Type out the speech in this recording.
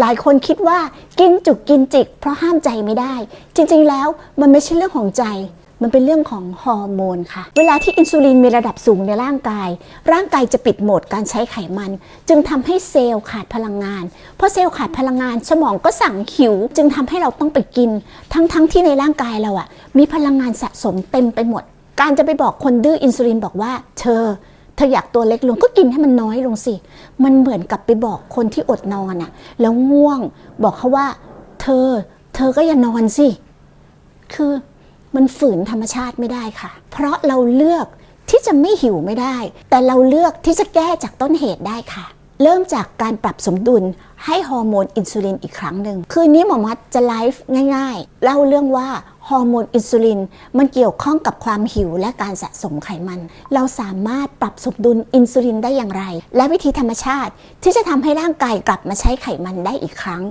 หลายคนคิดว่ากินจุกกินจิก เพราะห้ามใจไม่ได้ จริงๆแล้วมันไม่ใช่เรื่องของใจ มันเป็นเรื่องของฮอร์โมนค่ะ เวลาที่อินซูลินมีระดับสูงในร่างกาย ร่างกายจะปิดโหมดการใช้ไขมัน จึงทำให้เซลล์ขาดพลังงาน เพราะเซลล์ขาดพลังงานสมองก็สั่งหิว จึงทำให้เราต้องไปกิน ทั้งๆที่ในร่างกายเราอะมีพลังงานสะสมเต็มไปหมด การจะไปบอกคนดื้ออินซูลินบอกว่าเธอ ออยากตัวเล็กลงก็กินให้มันน้อยลงสิ มันเหมือนกับไปบอกคนที่อดนอนอะแล้วง่วงบอกเขาว่า เธอ เธอก็อย่านอนสิ คือมันฝืนธรรมชาติไม่ได้ค่ะ เพราะเราเลือกที่จะไม่หิวไม่ได้ แต่เราเลือกที่จะแก้จากต้นเหตุได้ค่ะ เริ่มจากการปรับสมดุลให้ฮอร์โมนอินซูลินอีกครั้งหนึ่ง คืนนี้หมอมัดจะไลฟ์ง่ายๆ เล่าเรื่องว่าฮอร์โมนอินซูลินมันเกี่ยวข้องกับความหิวและการสะสมไขมัน เราสามารถปรับสมดุลอินซูลินได้อย่างไร และวิธีธรรมชาติที่จะทำให้ร่างกายกลับมาใช้ไขมันได้อีกครั้ง